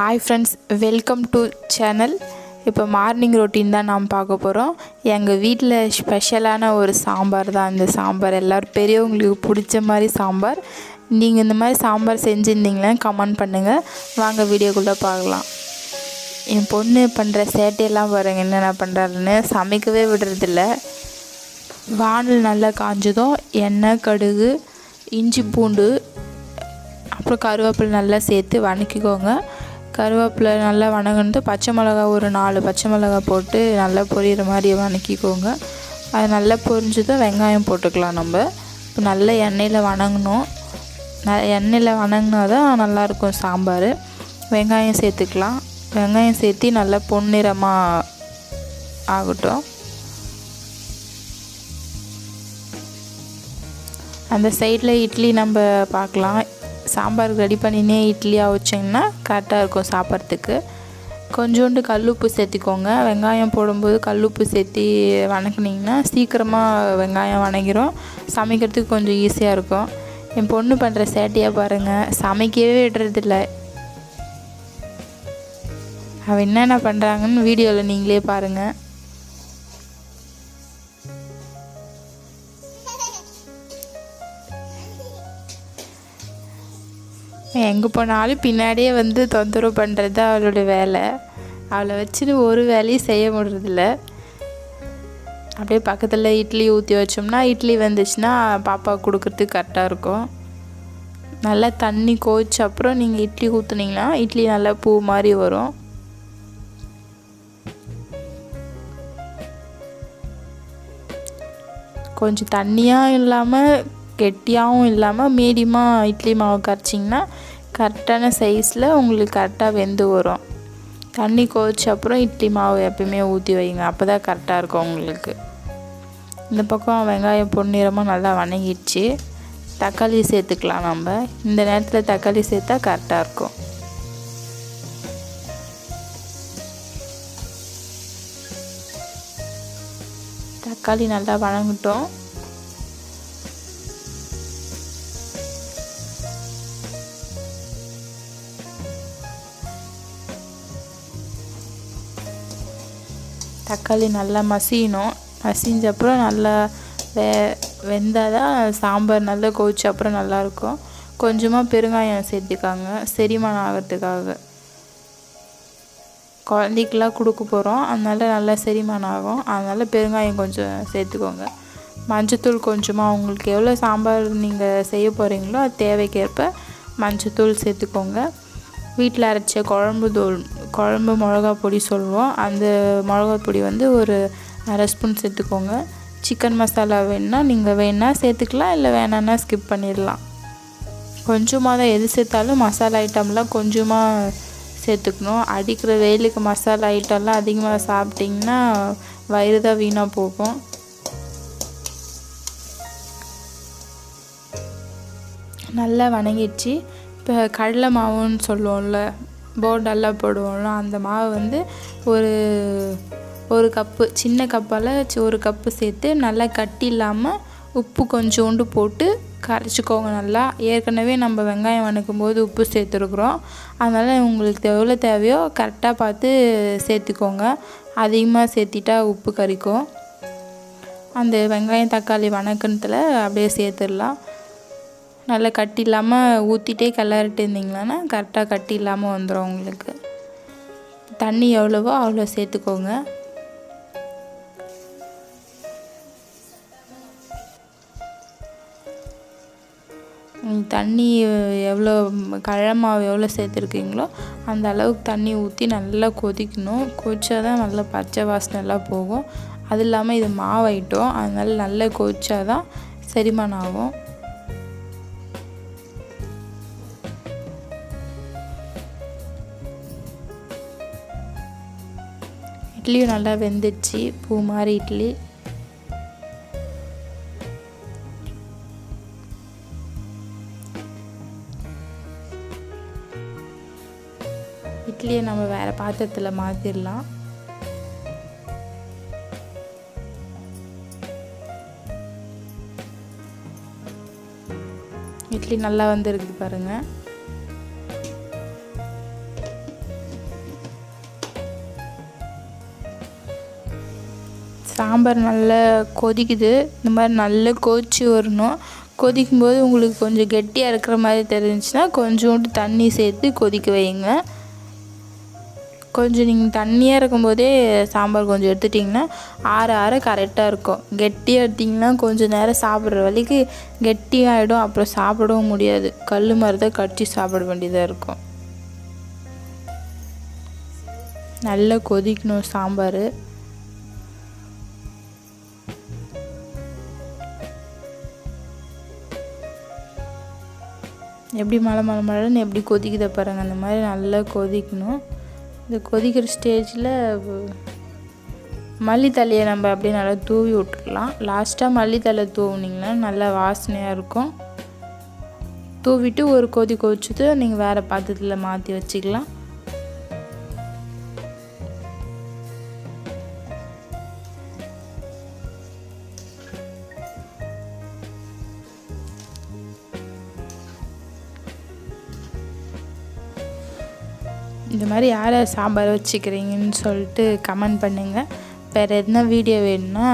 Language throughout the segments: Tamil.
Hi friends welcome to channel இப்போ மார்னிங் ரொட்டீன் தான் நாம் பார்க்க போகிறோம் எங்கள் வீட்டில் ஸ்பெஷலான ஒரு சாம்பார் தான். இந்த சாம்பார் எல்லோரும் பெரியவங்களுக்கு பிடிச்ச மாதிரி சாம்பார். நீங்கள் இந்த மாதிரி சாம்பார் செஞ்சுருந்தீங்களா கமெண்ட் பண்ணுங்கள் வாங்க வீடியோக்குள்ளே பார்க்கலாம். என் பொண்ணு பண்ணுற சேட்டையெல்லாம் பாருங்கள் என்னென்ன பண்ணுறாருன்னு சமைக்கவே விடுறதில்ல. வானல் நல்லா காஞ்சதும் எண்ணெய் கடுகு இஞ்சி பூண்டு அப்புறம் கருவேப்பிலை நல்லா சேர்த்து வணக்கிக்கோங்க. கருவேப்பிலை நல்லா வணங்கினது பச்சை மிளகா ஒரு நாலு பச்சை மிளகா போட்டு நல்லா பொரியிற மாதிரி வணக்கிக்கோங்க. அது நல்லா பொரிஞ்சதும் வெங்காயம் போட்டுக்கலாம் நம்ம. இப்போ நல்லா எண்ணெயில் வணங்கணும். ந எண்ணெயில் வணங்கினா தான் நல்லாயிருக்கும் சாம்பார். வெங்காயம் சேர்த்துக்கலாம். வெங்காயம் சேர்த்து நல்லா பொன்னிறமாக ஆகட்டும். அந்த சைடில் இட்லி நம்ம பார்க்கலாம். சாம்பார் ரெடி பண்ணினே இட்லியாக வச்சிங்கன்னா கரெக்டாக இருக்கும் சாப்பிட்றதுக்கு. கொஞ்சோண்டு கல்லுப்பு சேர்த்திக்கோங்க. வெங்காயம் போடும்போது கல்லுப்பு சேர்த்தி வணக்குனிங்கன்னா சீக்கிரமாக வெங்காயம் வணங்கிரும். சமைக்கிறதுக்கு கொஞ்சம் ஈஸியாக இருக்கும். என் பொண்ணு பண்ணுற சேட்டையாக பாருங்கள் சமைக்கவே விடுறதில்ல. அவள் என்னென்ன பண்ணுறாங்கன்னு வீடியோவில் நீங்களே பாருங்கள் எங்கே போனாலும் பின்னாடியே வந்து தொந்தரவு பண்ணுறது தான் அவளோட வேலை. அவளை வச்சுட்டு ஒரு வேலையும் செய்ய முடியறதில்ல. அப்படியே பக்கத்தில் இட்லி ஊற்றி வச்சோம்னா இட்லி வந்துச்சுன்னா பாப்பா கொடுக்குறதுக்கு கரெக்டாக இருக்கும். நல்லா தண்ணி கோச்ச அப்புறம் நீங்கள் இட்லி ஊற்றுனீங்கன்னா இட்லி நல்லா பூ மாதிரி வரும். கொஞ்சம் தண்ணியாக இல்லாமல் கெட்டியாகவும் இல்லாமல் மீடியமாக இட்லி மாவு கரைச்சிங்கன்னா கரெக்டான சைஸில் உங்களுக்கு கரெக்டாக வெந்து வரும். தண்ணி கொதிச்ச அப்புறம் இட்லி மாவு எப்பயுமே ஊற்றி வைங்க. அப்போ தான் கரெக்டாக இருக்கும் உங்களுக்கு. இந்த பக்கம் வெங்காயம் பொன்னிறமாக நல்லா வணங்கிடுச்சு. தக்காளி சேர்த்துக்கலாம் நம்ம. இந்த நேரத்தில் தக்காளி சேர்த்தா கரெக்டாக இருக்கும். தக்காளி நல்லா வணங்கட்டும். தக்காளி நல்லா மசியணும். மசிஞ்ச அப்புறம் நல்லா வெ வெந்தால் தான் சாம்பார் நல்லா கொதிச்ச அப்புறம் நல்லாயிருக்கும் கொஞ்சமாக பெருங்காயம் சேர்த்துக்காங்க. செரிமானம் ஆகிறதுக்காக. குழந்தைக்கெலாம் கொடுக்க போகிறோம் அதனால் நல்லா செரிமானம் ஆகும். அதனால் பெருங்காயம் கொஞ்சம் சேர்த்துக்கோங்க. மஞ்சத்தூள் கொஞ்சமாக உங்களுக்கு எவ்வளோ சாம்பார் நீங்கள் செய்ய போகிறீங்களோ அது தேவைக்கேற்ப மஞ்சத்தூள் சேர்த்துக்கோங்க. வீட்டில் அரைச்ச குழம்பு தூள் குழம்பு மிளகா பொடி சொல்லுவோம். அந்த மிளகா பொடி வந்து ஒரு அரை ஸ்பூன் சேர்த்துக்கோங்க. சிக்கன் மசாலா வேணுன்னா நீங்கள் வேணால் சேர்த்துக்கலாம் இல்லை வேணான்னா ஸ்கிப் பண்ணிடலாம். கொஞ்சமாக தான் எது சேர்த்தாலும் மசாலா ஐட்டம்லாம் கொஞ்சமாக சேர்த்துக்கணும். அடிக்கிற வெயிலுக்கு மசாலா ஐட்டம்லாம் அதிகமாக சாப்பிட்டிங்கன்னா வயிறு தான் வீணாக போகும். நல்லா வணங்கிடுச்சு. இப்போ கடலை மாவுன்னு சொல்லுவோம்ல போண்டெல்லாம் போடுவோம்ல அந்த மாவு வந்து ஒரு ஒரு கப்பு சின்ன கப்பால் ஒரு கப்பு சேர்த்து நல்லா கட்டி இல்லாமல் உப்பு கொஞ்சோண்டு போட்டு கரைச்சிக்கோங்க நல்லா. ஏற்கனவே நம்ம வெங்காயம் வணக்கும் போது உப்பு சேர்த்துருக்குறோம். அதனால் உங்களுக்கு எவ்வளோ தேவையோ கரெக்டாக பார்த்து சேர்த்துக்கோங்க. அதிகமாக சேர்த்திட்டா உப்பு கறிக்கும் அந்த வெங்காயம் தக்காளி வணக்கத்தில் அப்படியே சேர்த்துடலாம். நல்லா கட்டி இல்லாமல் ஊற்றிட்டே கிளறிட்டு இருந்தீங்களான்னா கரெக்டாக கட்டி இல்லாமல் வந்துடும் உங்களுக்கு. தண்ணி எவ்வளவோ அவ்வளோ சேர்த்துக்கோங்க. தண்ணி எவ்வளோ கடலை மாவு எவ்வளோ சேர்த்துருக்கீங்களோ அந்த அளவுக்கு தண்ணி ஊற்றி நல்லா கொதிக்கணும். கொதிச்சா தான் நல்லா பச்சை வாசனைலாம் போகும். அது இல்லாமல் இது மாவாயிட்டோம். அதனால நல்லா கொதிச்சா தான் செரிமானம் ஆகும். இட்லியும் நல்லா வெந்துச்சு. பூ மாதிரி இட்லி. இட்லியை நம்ம வேறு பாத்திரத்தில் மாற்றிடலாம் இட்லி நல்லா வந்துருக்குது பாருங்கள் சாம்பார் நல்லா கொதிக்குது. இந்த மாதிரி நல்லா கொதிச்சு வரணும். கொதிக்கும்போது உங்களுக்கு கொஞ்சம் கெட்டியாக இருக்கிற மாதிரி தெரிஞ்சுன்னா கொஞ்சோண்டு தண்ணி சேர்த்து கொதிக்க வைங்க. கொஞ்சம் நீங்கள் தண்ணியாக இருக்கும்போதே சாம்பார் கொஞ்சம் எடுத்துட்டிங்கன்னா ஆற ஆற கரெக்டாக இருக்கும். கெட்டியாக எடுத்திங்கன்னா கொஞ்சம் நேரம் சாப்பிட்ற வரைக்கு கெட்டியாகிடும் அப்புறம் சாப்பிடவும் முடியாது. கல் மாதிரி தான் கடிச்சு சாப்பிட வேண்டியதாக இருக்கும். நல்லா கொதிக்கணும் சாம்பார். எப்படி மழை மழை மழைன்னு எப்படி கொதிக்குத பாருங்கள் அந்த மாதிரி நல்லா கொதிக்கணும். இந்த கொதிக்கிற ஸ்டேஜில் மல்லித்தலையை நம்ம அப்படியே நல்லா தூவி விட்டுக்கலாம் லாஸ்ட்டாக மல்லித்தலை தூவுனிங்கன்னா நல்லா வாசனையாக இருக்கும். தூவிட்டு ஒரு கொதி கொதிச்சுட்டு நீங்கள் வேறு பாத்திரத்தில் மாற்றி வச்சுக்கலாம். இந்த மாதிரி யாரை சாம்பார் வச்சுக்கிறீங்கன்னு சொல்லிட்டு கமெண்ட் பண்ணுங்கள் வேறு எதுனா வீடியோ வேணும்னா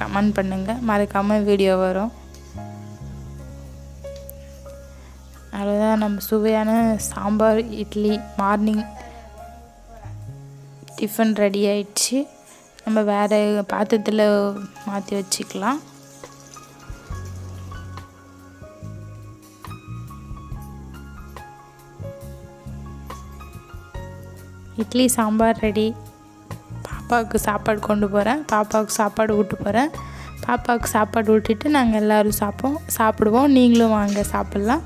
கமெண்ட் பண்ணுங்கள் மறக்காமல் வீடியோ வரும். அவ்வளோதான் நம்ம சுவையான sambar idli morning tiffin ready ஆயிடுச்சு. நம்ம வேறு பாத்திரத்தில் மாற்றி வச்சுக்கலாம். இட்லி சாம்பார் ரெடி பாப்பாவுக்கு சாப்பாடு கொண்டு போகிறேன் பாப்பாவுக்கு சாப்பாடு விட்டு போகிறேன் பாப்பாவுக்கு சாப்பாடு விட்டுட்டு நாங்கள் எல்லோரும் சாப்பிடுவோம். சாப்பிடுவோம். நீங்களும் வாங்க சாப்பிட்லாம்.